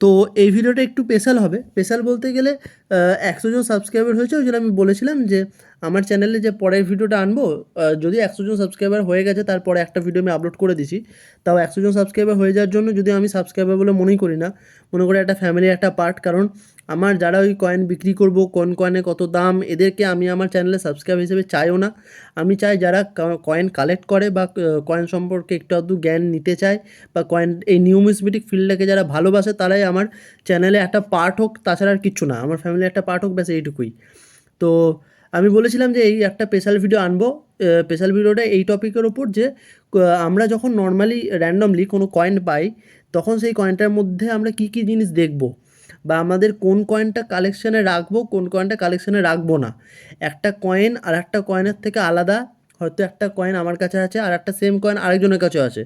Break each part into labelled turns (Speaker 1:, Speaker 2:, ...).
Speaker 1: তো এই ভিডিওটা একটু স্পেশাল হবে। স্পেশাল বলতে গেলে একশো জন সাবস্ক্রাইবার হয়েছে, ওই জন্য আমি বলেছিলাম যে, আমার চ্যানেলে যে পরের ভিডিওটা আনব যদি একশো জন সাবস্ক্রাইবার হয়ে গেছে, তারপরে একটা ভিডিও আমি আপলোড করে দিছি। তাও একশো জন সাবস্ক্রাইবার হয়ে যাওয়ার জন্য যদি আমি সাবস্ক্রাইবার বলে মনেই করি না, মনে করি একটা ফ্যামিলি একটা পার্ট কারণ আমার যারা ওই কয়েন বিক্রি করব, কোন কয়েনে কত দাম, এদেরকে আমি আমার চ্যানেলে সাবস্ক্রাইব হিসেবে চাইও না। আমি চাই যারা কয়েন কালেক্ট করে বা কয়েন সম্পর্কে একটু আধটু জ্ঞান নিতে চায় বা কয়েন এই নিউমিসমেটিক ফিল্ডটাকে যারা ভালোবাসে, তারাই আমার চ্যানেলে একটা পার্ট হোক, তাছাড়া আর কিচ্ছু না। আমার ফ্যামিলি একটা পার্ট হোক, ব্যাস এইটুকুই। তো আমি বলেছিলাম যে এই একটা স্পেশাল ভিডিও আনব। স্পেশাল ভিডিওটা এই টপিকের ওপর যে আমরা যখন নর্মালি র্যান্ডমলি কোনো কয়েন পাই, তখন সেই কয়েনটার মধ্যে আমরা কী কী জিনিস দেখব? বা আমাদের কোন কয়েনটা কালেকশানে রাখব, কোন কয়েনটা কালেকশানে রাখব না। একটা কয়েন আর একটা কয়েনের থেকে আলাদা, হয়তো একটা কয়েন আমার কাছে আছে আর একটা সেম কয়েন আরেকজনের কাছেও আছে।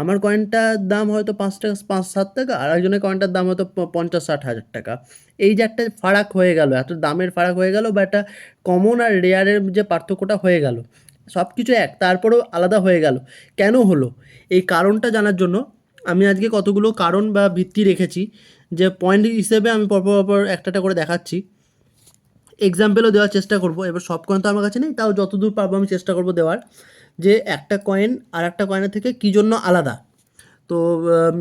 Speaker 1: আমার কয়েনটার দাম হয়তো পাঁচ টাকা, পাঁচ, সাত টাকা, আর একজনের কয়েনটার দাম হয়তো পঞ্চাশ, ষাট হাজার টাকা। এই যে একটা ফারাক হয়ে গেল, এত দামের ফারাক হয়ে গেল বা একটা কমন আর রেয়ারের যে পার্থক্যটা হয়ে গেল সব কিছু এক, তারপরেও আলাদা হয়ে গেল। কেন হলো? এই কারণটা জানার জন্য আমি আজকে কতগুলো কারণ বা ভিত্তি রেখেছি যে পয়েন্ট হিসেবে আমি পরপর পরপর একটা করে দেখাচ্ছি। এক্সাম্পেলও দেওয়ার চেষ্টা করব, এবার সব কয়েন তো আমার কাছে নেই, তাও যতদূর পারব আমি চেষ্টা করব দেওয়ার। যে একটা কয়েন আর একটা কয়েনের থেকে কী জন্য আলাদা? তো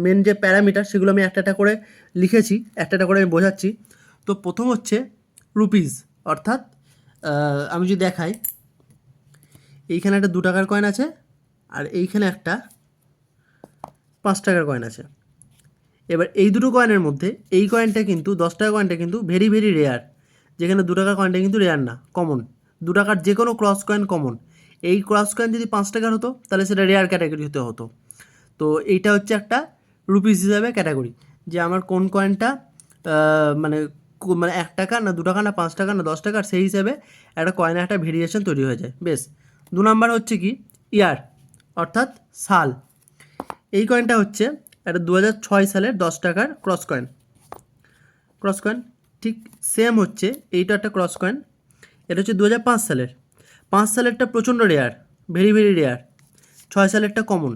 Speaker 1: মেন যে প্যারামিটার সেগুলো আমি একটা একটা করে লিখেছি, একটা করে আমি বোঝাচ্ছি। তো প্রথম হচ্ছে রুপিস অর্থাৎ আমি যদি দেখাই, এইখানে একটা দু টাকার কয়েন আছে, আর এইখানে একটা পাঁচ টাকার কয়েন আছে। এবার এই দুটো কয়েনের মধ্যে, এই কয়েনটা কিন্তু, দশ টাকা কয়েনটা কিন্তু ভেরি ভেরি রেয়ার যেখানে দু টাকার কয়েনটা কিন্তু রেয়ার না কমন দু টাকার যে কোনো ক্রস কয়েন কমন এই ক্রস কয়েন যদি পাঁচ টাকার হতো, তাহলে সেটা রেয়ার ক্যাটাগরি হতে হতো। তো এইটা হচ্ছে একটা রুপিস হিসাবে ক্যাটাগরি যে আমার কোন কয়েনটা মানে মানে এক টাকা না দু টাকা না পাঁচ টাকা না দশ টাকার সেই হিসেবে একটা কয়েনের একটা ভেরিয়েশন তৈরি হয়ে যায়। বেশ। দু নাম্বার হচ্ছে কি? ইয়ার অর্থাৎ সাল। এই কয়েনটা হচ্ছে একটা দু সালের দশ টাকার ক্রস কয়েন ক্রস কয়েন ঠিক সেম হচ্ছে, এইটা একটা ক্রস কয়েন এটা হচ্ছে দু হাজার পাঁচ সালের। পাঁচ সালেরটা প্রচণ্ড রেয়ার ভেরি ভেরি রেয়ার ছয় সালেরটা কমন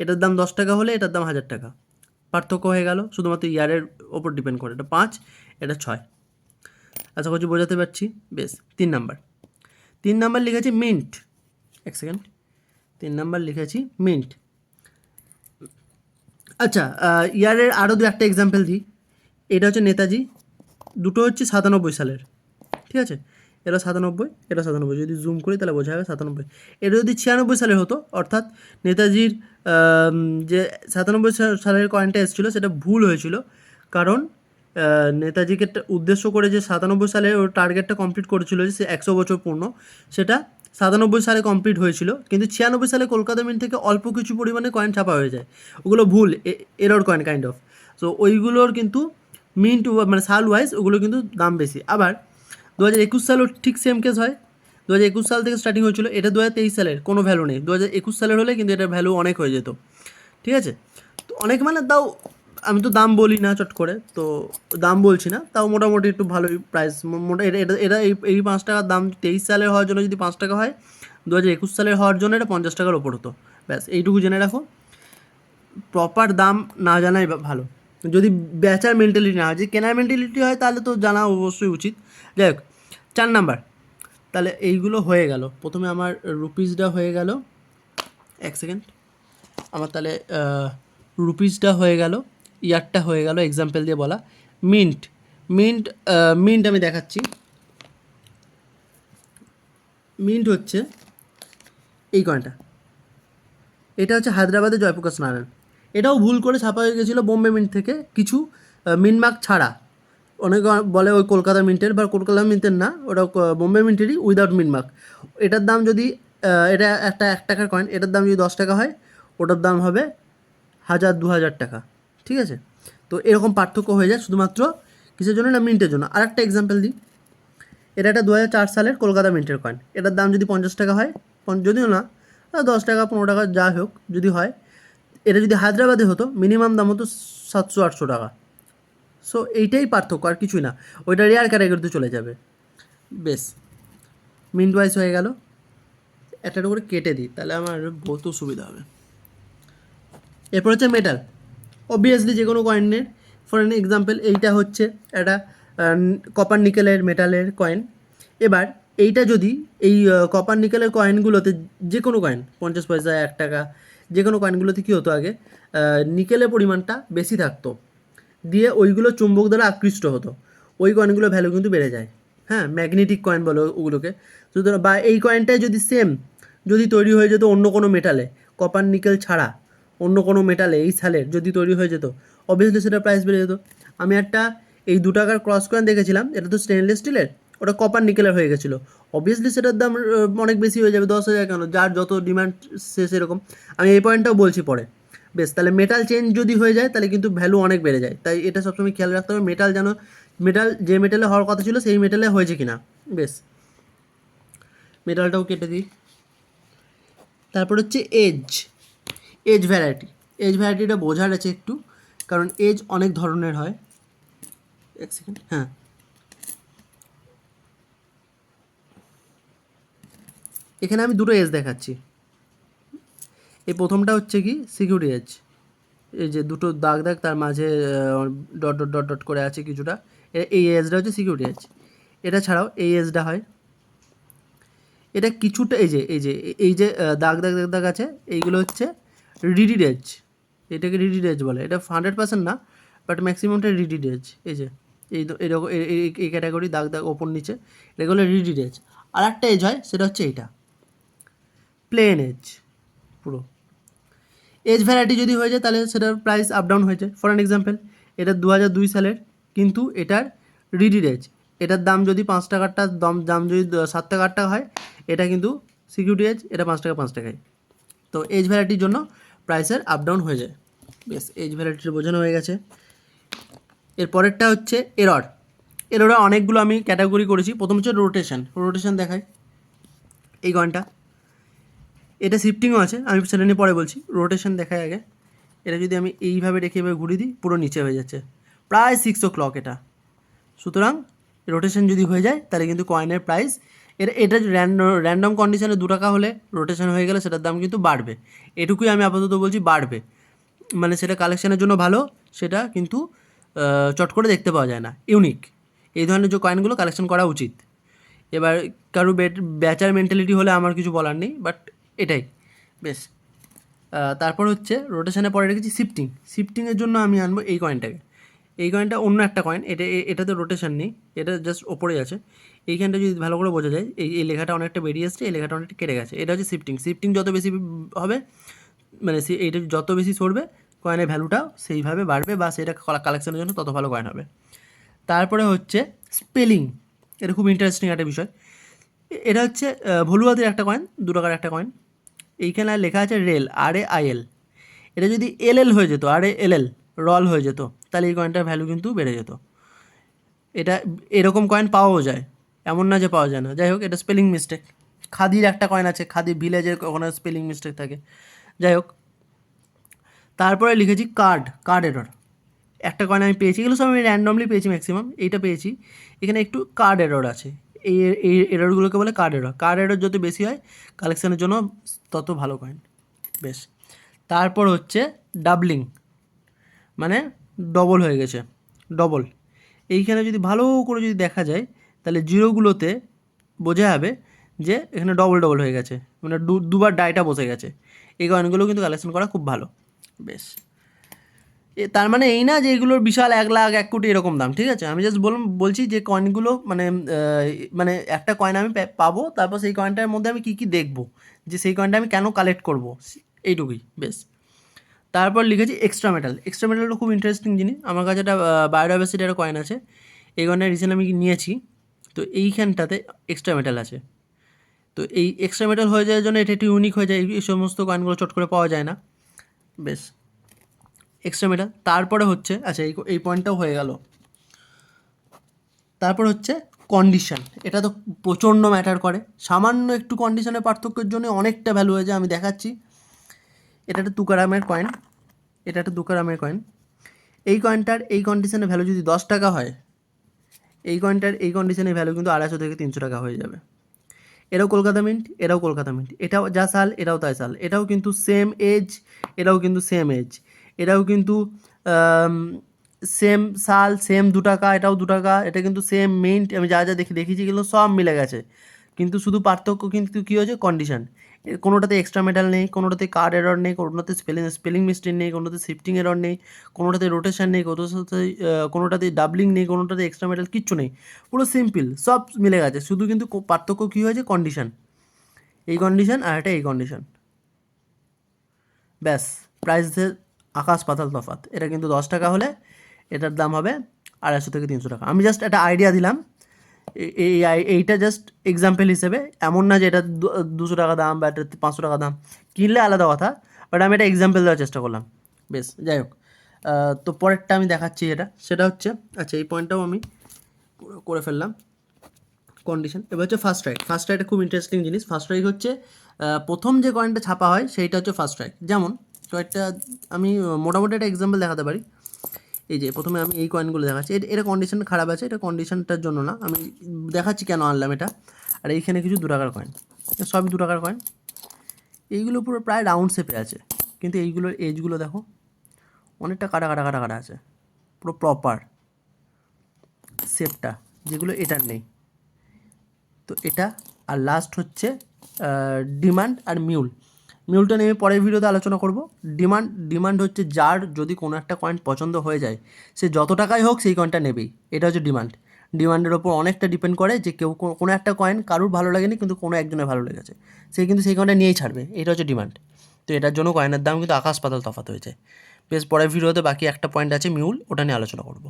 Speaker 1: এটার দাম দশ টাকা হলে এটার দাম হাজার টাকা। পার্থক্য হয়ে গেল, শুধুমাত্র ইয়ারের ওপর ডিপেন্ড করে। এটা পাঁচ, এটা ছয়। আশা করছি বোঝাতে পারছি। বেশ, তিন নাম্বার তিন নাম্বার লিখেছি মিন্ট এক সেকেন্ড তিন নাম্বার লিখেছি মিন্ট আচ্ছা ইয়ারের আরও দু একটা এক্সাম্পল দিই। এটা হচ্ছে নেতাজি, দুটো হচ্ছে সাতানব্বই সালের, ঠিক আছে? এটা সাতানব্বই এটা সাতানব্বই। যদি জুম করি তাহলে বোঝা যাবে সাতানব্বই। এটা যদি ছিয়ানব্বই সালের হতো, অর্থাৎ নেতাজির যে সাতানব্বই সালের কয়েনটা এসেছিল, সেটা ভুল হয়েছিল। কারণ নেতাজিকে উদ্দেশ্য করে যে সাতানব্বই সালে ওর টার্গেটটা কমপ্লিট করেছিল যে সে একশো বছর পূর্ণ, সেটা সাতানব্বই সালে কমপ্লিট হয়েছিল, কিন্তু ছিয়ানব্বই সালে কলকাতা মিন্ট থেকে অল্প কিছু পরিমাণে কয়েন ছাপা হয়ে যায়। ওগুলো ভুল error coin kind of so ওইগুলোর কিন্তু মিন্ট মানে সাল ওয়াইজ ওগুলো কিন্তু দাম বেশি। আবার দু হাজার একুশ সালও ঠিক সেম কেস হয়। দু হাজার একুশ সাল থেকে স্টার্টিং হয়েছিল, এটা দু হাজার তেইশ সালের, কোনো ভ্যালু নেই। দু হাজার একুশ সালের হলে কিন্তু এটার ভ্যালু অনেক হয়ে যেত। ঠিক আছে? তো অনেক মানে তাও আমি তো দাম বলি না চট করে, তো দাম বলছি না। তাও মোটামুটি একটু ভালোই প্রাইস এটা এটা এই পাঁচ টাকার দাম তেইশ সালের হওয়ার জন্য যদি পাঁচ টাকা হয় দু হাজার একুশ সালের হওয়ার জন্য এটা পঞ্চাশ টাকার ওপর হতো। ব্যাস, এইটুকু জেনে রাখো। প্রপার দাম না জানাই ভালো। যদি বেচার মেন্টালিটি না হয় যদি কেনার মেন্টালিটি হয়, তাহলে তো জানা অবশ্যই উচিত। যাই হোক, চার নাম্বার। তাহলে এইগুলো হয়ে গেল। প্রথমে আমার রুপিসটা হয়ে গেল। এক সেকেন্ড আমার তাহলে রুপিসটা হয়ে গেল। ইয়ারটা হয়ে গেল এক্সাম্পল দিয়ে বলা। মিন্ট মিন্ট মিন্ট আমি দেখাচ্ছি। মিন্ট হচ্ছে এই কয়েনটা এটা হচ্ছে হায়দ্রাবাদের জয়প্রকাশ নারায়ণ। এটাও ভুল করে ছাপা হয়ে গেছিল বোম্বে মিন্ট থেকে। কিছু মিন মার্ক ছাড়া। অনেকে বলে ওই কলকাতা মিন্টের বা কলকাতা মিন্টের না। ওটা বোম্বে মিন্টেরই উইদাউট মিন মার্ক এটার দাম যদি এটা একটা এক টাকার কয়েন এটার দাম যদি দশ টাকা হয়, ওটার দাম হবে হাজার দু হাজার টাকা। ঠিক আছে? তো এরকম পার্থক্য হয়ে যায় শুধুমাত্র কিসের জন্য না মিন্টের জন্য? আর একটা এক্সাম্পল দিই। এটা একটা দু হাজার চার সালের কলকাতা মিন্টের কয়েন এটার দাম যদি পঞ্চাশ টাকা হয় যদিও না দশ টাকা, পনেরো টাকা, যা হোক, যদি হয়, এটা যদি হায়দ্রাবাদে হতো মিনিমাম দাম হতো সাতশো, আটশো টাকা। সো এইটাই পার্থক্য, আর কিছুই না। ওইটা রেয়ার ক্যাটাগরিতে চলে যাবে। বেশ। মিন্ট ওয়াইজ হয়ে গেল। একটা করে কেটে দিই, তাহলে আমার বহুত সুবিধা হবে। এরপর হচ্ছে মেটাল অবভিয়াসলি যে কোনো কয়েনের ফর এন এক্সাম্পল এইটা হচ্ছে একটা কপার নিকেলের মেটালের কয়েন এবার, এইটা যদি এই কপার নিকেলের কয়েনগুলোতে যে কোনো কয়েন পঞ্চাশ পয়সা, এক টাকা, যে কোনো কয়েনগুলোতে কী হতো আগে? নিকেলের পরিমাণটা বেশি থাকতো। দিয়ে ওইগুলো চুম্বক দ্বারা আকৃষ্ট হতো। ওই কয়েনগুলোর ভ্যালু কিন্তু বেড়ে যায়। হ্যাঁ ম্যাগনেটিক কয়েন বলো ওগুলোকে। সুতরাং বা এই কয়েনটাই যদি সেম যদি তৈরি হয়ে যেত অন্য কোনো মেটালে কপার নিকেল ছাড়া অন্য কোনো মেটালে এই সালের যদি তৈরি হয়ে যেত। অবভিয়াসলি সেটা প্রাইস বেড়ে যেত। আমি একটা এই দু টাকার ক্রস কয়েন দেখেছিলাম, এটা তো স্টেনলেস স্টিলের ওটা কপার নিকেলের হয়ে গেছিল। অবভিয়াসলি সেটার দাম অনেক বেশি হয়ে যাবে, দশ হাজার কেন? যার যত ডিমান্ড সে সেরকম। আমি এই পয়েন্টটাও বলছি পরে। বেশ, তাহলে মেটাল চেঞ্জ যদি হয়ে যায়, তাহলে কিন্তু ভ্যালু অনেক বেড়ে যায়। তাই এটা সবসময় খেয়াল রাখতে হবে মেটাল যেন মেটাল যে মেটালে হওয়ার কথা ছিল, সেই মেটালে হয়েছে কিনা। বেশ। মেটালটাও কেটে দিই। তারপর হচ্ছে এজ এজ ভ্যারাইটি। এজ ভ্যারাইটিটা বোঝার আছে একটু, কারণ এজ অনেক ধরনের হয়। এক সেকেন্ড হ্যাঁ। এখানে আমি দুটো এজ দেখাচ্ছি। এই প্রথমটা হচ্ছে কি, সিকিউরিটি এজ। এই যে দুটো দাগ দাগ, তার মাঝে ডট ডট ডট ডট করে আছে কিছুটা। এই এজটা হচ্ছে সিকিউরিটি এজ। এটা ছাড়াও এই এজটা হয়। এটা কিছুটা, এই যে এই যে এই যে দাগ দাগ দাগ দাগ আছে, এইগুলো হচ্ছে রিডিড এজ এটাকে রিডিড এজ বলে। এটা হান্ড্রেড পার্সেন্ট না বাট ম্যাক্সিমামটা রিডিড এজ এই যে, এই এরকম এই- ক্যাটাগরি দাগ দাগ, ওপর, নিচে এগুলো রিডিড এজ আর একটা এজ হয়, সেটা হচ্ছে এইটা। প্লেন এজ পুরো। এজ ভ্যারাইটি যদি হয়ে যায়, তাহলে সেটার প্রাইস আপ ডাউন হয়েছে। ফর অ্যান এক্সাম্পল এটা দু হাজার দুই সালের, কিন্তু এটার রিডিড এজ এটার দাম যদি পাঁচ টাকারটা দাম দাম যদি সাত টাকা আট টাকা হয়, এটা কিন্তু সিকিউরিটি এজ এটা পাঁচ টাকা, পাঁচ টাকায়। তো এজ ভ্যারাইটির জন্য প্রাইসের আপ ডাউন হয়ে যায়। বেশ এজ ভ্যারাইটির বোঝানো হয়ে গেছে। এর পরেরটা হচ্ছে এরর এররে অনেকগুলো আমি ক্যাটাগরি করেছি। প্রথম হচ্ছে রোটেশন রোটেশন দেখায় এই কয়েনটা এটা শিফটিংও আছে। আমি সেটা নিয়ে পরে বলছি। রোটেশন দেখায় আগে। এটা যদি আমি এইভাবে রেখে এভাবে ঘুরিয়ে দিই, পুরো নিচে হয়ে যাচ্ছে। প্রায় সিক্স ও ক্লক এটা। সুতরাং রোটেশন যদি হয়ে যায়, তাহলে কিন্তু কয়েনের প্রাইস এটা এটা র্যান্ডম কন্ডিশনে দু টাকা হলে রোটেশন হয়ে গেলে সেটার দাম কিন্তু বাড়বে। এটুকুই আমি আপাতত বলছি বাড়বে। মানে সেটা কালেকশানের জন্য ভালো, সেটা কিন্তু চট করে দেখতে পাওয়া যায় না। ইউনিক এই ধরনের যে কয়েনগুলো কালেকশন করা উচিত। এবার কারও ব্যাচার মেন্টালিটি হলে আমার কিছু বলার নেই বাট এটাই। বেশ। তারপর হচ্ছে রোটেশনের পরে রেখেছি শিফটিং শিফটিংয়ের জন্য আমি আনব এই কয়েনটাকে এই কয়েনটা অন্য একটা কয়েন এটা এটাতে রোটেশন নেই, এটা জাস্ট ওপরে আছে। এইখানটা যদি ভালো করে বোঝা যায়, এই এই লেখাটা অনেকটা বেরিয়ে আসছে এই লেখাটা অনেকটা কেটে গেছে। এটা হচ্ছে শিফটিং শিফটিং যত বেশি হবে মানে এইটা যত বেশি সরবে কয়েনের ভ্যালুটাও সেইভাবে বাড়বে বা সেটা কালেকশনের জন্য তত ভালো কয়েন হবে। তারপরে হচ্ছে স্পেলিং এটা খুব ইন্টারেস্টিং একটা বিষয়। এটা হচ্ছে ভলুয়াদের একটা কয়েন দু টাকার একটা কয়েন এইখানে লেখা আছে rail R A I L এটা যদি এল এল হয়ে যেত আর এ এল এল রল হয়ে যেত তাহলে এই কয়েনটার ভ্যালু কিন্তু বেড়ে যেত। এটা এরকম কয়েন পাওয়াও যায়, এমন না যে পাওয়া যায় না। যাই হোক, এটা স্পেলিং মিস্টেক খাদির একটা কয়েন আছে, খাদি ভিলেজের কখনো স্পেলিং মিস্টেক থাকে। যাই হোক, তারপরে লিখেছি কার্ড কার্ড এরর একটা কয়েন আমি পেয়েছি, এগুলো সব আমি র্যান্ডমলি পেয়েছি ম্যাক্সিমাম এইটা পেয়েছি। এখানে একটু কার্ড এরর আছে। এই এই এররগুলোকে বলে কার্ড এরর কার্ড এরর যত বেশি হয় কালেকশানের জন্য তত ভালো কয়েন বেশ। তারপর হচ্ছে ডাবলিং মানে ডবল হয়ে গেছে ডবল এইখানে যদি ভালো করে যদি দেখা যায়, তাহলে জিরোগুলোতে বোঝা যাবে যে এখানে ডবল ডবল হয়ে গেছে মানে দুবার ডাইটা বসে গেছে। এই কয়েনগুলো কিন্তু কালেকশন করা খুব ভালো। বেশ। এ, তার মানে এই না যে এগুলোর বিশাল এক লাখ, এক কোটি এরকম দাম, ঠিক আছে? আমি জাস্ট বললাম বলছি যে কয়েনগুলো মানে মানে একটা কয়েন আমি পাবো, তারপর সেই কয়েনটার মধ্যে আমি কী কী দেখব? যে সেই কয়েনটা আমি কেন কালেক্ট করব? এইটুকুই, বেশ। তারপর লিখেছি এক্সট্রা মেটাল এক্সট্রা মেটালটা খুব ইন্টারেস্টিং জিনিস। আমার কাছে একটা বায়োডাইভার্সিটি একটা কয়েন আছে। এই কয়েনটা রিসেন্ট আমি নিয়েছি। তো এইখানটাতে এক্সট্রা মেটাল আছে। তো এই এক্সট্রা মেটাল হয়ে যাওয়ার জন্য এটা একটু ইউনিক হয়ে যায়। এই- সমস্ত কয়েনগুলো চট করে পাওয়া যায় না। বেশ। এক্সট্রা মেটাল তারপরে হচ্ছে আচ্ছা এই এই পয়েন্টটাও হয়ে গেল। তারপর হচ্ছে কন্ডিশন এটা তো প্রচণ্ড ম্যাটার করে। সামান্য একটু কন্ডিশনের পার্থক্যের জন্য অনেকটা ভ্যালু হয়ে যায়। আমি দেখাচ্ছি। এটা একটা তুকারামের কয়েন এটা একটা দুকারামের কয়েন এই কয়েনটার এই কন্ডিশনের ভ্যালু যদি দশ টাকা হয়, এই কয়েনটার এই কন্ডিশনের ভ্যালু কিন্তু আড়াইশো থেকে তিনশো টাকা হয়ে যাবে। এটাও কলকাতা মিন্ট এটাও কলকাতা মিন্ট এটাও যা সাল এটাও তাই সাল। এটাও কিন্তু সেম এজ এটাও কিন্তু সেম এজ এটাও কিন্তু সেম সাল সেম দু টাকা, এটাও দু টাকা, এটা কিন্তু সেম মিন্ট আমি যা যা দেখি দেখেছি কিন্তু সব মিলে গেছে। কিন্তু শুধু পার্থক্য কিন্তু কী হয়েছে? কন্ডিশন কোনোটাতে এক্সট্রা মেটাল নেই, কোনোটাতে কার্ড এরর নেই, কোনোটাতে স্পেলিং স্পেলিং মিস্টেক নেই, কোনোটাতে শিফটিং এরর নেই, কোনোটাতে রোটেশন নেই, কোনোটাতে কোনোটাতে ডাবলিং নেই, কোনোটাতে এক্সট্রা মেটাল কিচ্ছু নেই। পুরো সিম্পল সব মিলে গেছে। শুধু কিন্তু পার্থক্য কী হয়েছে? কন্ডিশন এই কন্ডিশন আর এটা এই কন্ডিশন ব্যাস প্রাইসের আকাশ পাতাল তফাৎ। এটা কিন্তু দশ টাকা হলে এটার দাম হবে আড়াইশো থেকে তিনশো টাকা। আমি জাস্ট একটা আইডিয়া দিলাম। এই এইটা জাস্ট এক্সাম্পল হিসেবে, এমন না যে এটা দুশো টাকা দাম বা এটা পাঁচশো টাকা দাম। কিনলে আলাদা কথা বাট আমি এটা এক্সাম্পল দেওয়ার চেষ্টা করলাম। বেশ, যাই হোক। তো পরেরটা আমি দেখাচ্ছি এটা। সেটা হচ্ছে আচ্ছা এই পয়েন্টটাও আমি করে ফেললাম। কন্ডিশন এবার হচ্ছে ফার্স্ট রাইট ফার্স্ট রাইটে খুব ইন্টারেস্টিং জিনিস। ফার্স্ট রাইট হচ্ছে প্রথম যে কয়েনটা ছাপা হয়, সেইটা হচ্ছে ফার্স্ট রাইট যেমন কয়েকটা আমি মোটামুটি একটা এক্সাম্পল দেখাতে পারি। এই যে প্রথমে আমি এই কয়েনগুলো দেখাচ্ছি। এটা কন্ডিশন খারাপ আছে, এটা কন্ডিশনটার জন্য না। আমি দেখাচ্ছি কেন আনলাম এটা। আর এইখানে কিছু দু টাকার কয়েন সবই দু টাকার কয়েন এইগুলো পুরো প্রায় রাউন্ড শেপে আছে। কিন্তু এইগুলোর এজগুলো দেখো, অনেকটা কাটা কাটা কাটা কাটা আছে। পুরো প্রপার শেপটা যেগুলো এটার নেই। তো এটা, আর লাস্ট হচ্ছে ডিমান্ড আর মিউল মিউলটা নিয়ে পরের ভিডিওতে আলোচনা করব। ডিমান্ড ডিমান্ড হচ্ছে যার যদি কোনো একটা কয়েন পছন্দ হয়ে যায়, সে যত টাকাই হোক সেই কয়েনটা নেবেই। এটা হচ্ছে ডিমান্ড ডিমান্ডের ওপর অনেকটা ডিপেন্ড করে যে কেউ কোনো একটা কয়েন কারুর ভালো লাগেনি, কিন্তু কোনো একজনের ভালো লেগেছে। সে কিন্তু সেই কয়েনটা নিয়েই ছাড়বে। এটা হচ্ছে ডিমান্ড তো এটার জন্য কয়েনের দাম কিন্তু আকাশ পাতাল তফাৎ হয়েছে। বেশ, পরের ভিডিওতে বাকি একটা পয়েন্ট আছে মিউল, ওটা নিয়ে আলোচনা করব।